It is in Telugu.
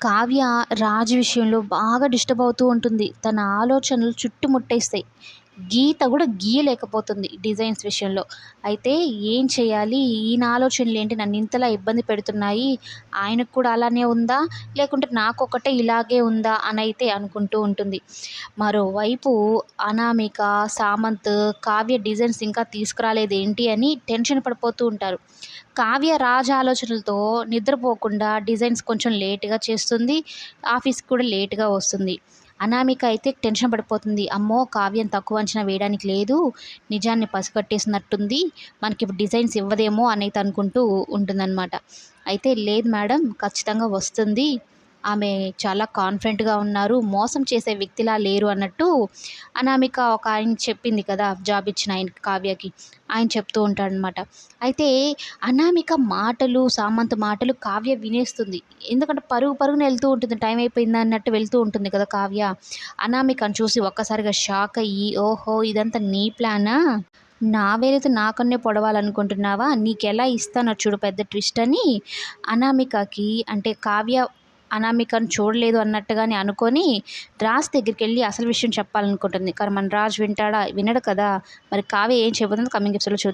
కావ్య రాజు విషయంలో బాగా డిస్టర్బ్ అవుతూ ఉంటుంది. తన ఆలోచనలు చుట్టుముట్టేస్తాయి. గీత కూడా గీయలేకపోతుంది డిజైన్స్ విషయంలో. అయితే ఏం చేయాలి? ఈయన ఆలోచనలు ఏంటి? నన్ను ఇంతలా ఇబ్బంది పెడుతున్నాయి. ఆయనకు కూడా అలానే ఉందా? లేకుంటే నాకు ఒకటే ఇలాగే ఉందా? అని అయితే అనుకుంటూ ఉంటుంది. మరోవైపు అనామిక సామంత్ కావ్య డిజైన్స్ ఇంకా తీసుకురాలేదు ఏంటి అని టెన్షన్ పడిపోతూ ఉంటారు. కావ్య రాజ ఆలోచనలతో నిద్రపోకుండా డిజైన్స్ కొంచెం లేట్గా చేస్తుంది. ఆఫీస్కి కూడా లేట్గా వస్తుంది. అనామిక అయితే టెన్షన్ పడిపోతుంది. అమ్మో కావ్యం తక్కువ అంచనా వేయడానికి లేదు. నిజాన్ని పసిగట్టేసినట్టుంది. మనకి ఇప్పుడు డిజైన్స్ ఇవ్వదేమో అనేది అనుకుంటూ ఉంటుందన్నమాట. అయితే లేదు మేడం ఖచ్చితంగా వస్తుంది. ఆమె చాలా కాన్ఫిడెంట్గా ఉన్నారు మోసం చేసే వ్యక్తిలా లేరు అన్నట్టు అనామిక ఒక ఆయన చెప్పింది కదా జాబ్ ఇచ్చిన ఆయన కావ్యకి. ఆయన చెప్తూ ఉంటాడనమాట అయితే అనామిక మాటలు సామంత మాటలు కావ్య వినేస్తుంది. ఎందుకంటే పరుగు పరుగున వెళ్తూ ఉంటుంది టైం అయిపోయింది అన్నట్టు వెళ్తూ ఉంటుంది కదా కావ్య. అనామికను చూసి ఒక్కసారిగా షాక్ అయ్యి ఓహో ఇదంతా నీ ప్లానా నా వేరైతే నాకన్నే పొడవాలనుకుంటున్నావా? నీకెలా ఇస్తానో చూడు పెద్ద ట్విస్ట్ అని అనామికకి అంటే కావ్య అనామికను చూడలేదు అన్నట్టుగానే అనుకొని రాజ్ దగ్గరికి వెళ్ళి అసలు విషయం చెప్పాలనుకుంటుంది. కానీ మన రాజ్ వింటాడా? వినడు కదా. మరి కావ్య ఏం చెబుతుందో కమింగ్ ఎపిసోడ్లో చూద్దాం.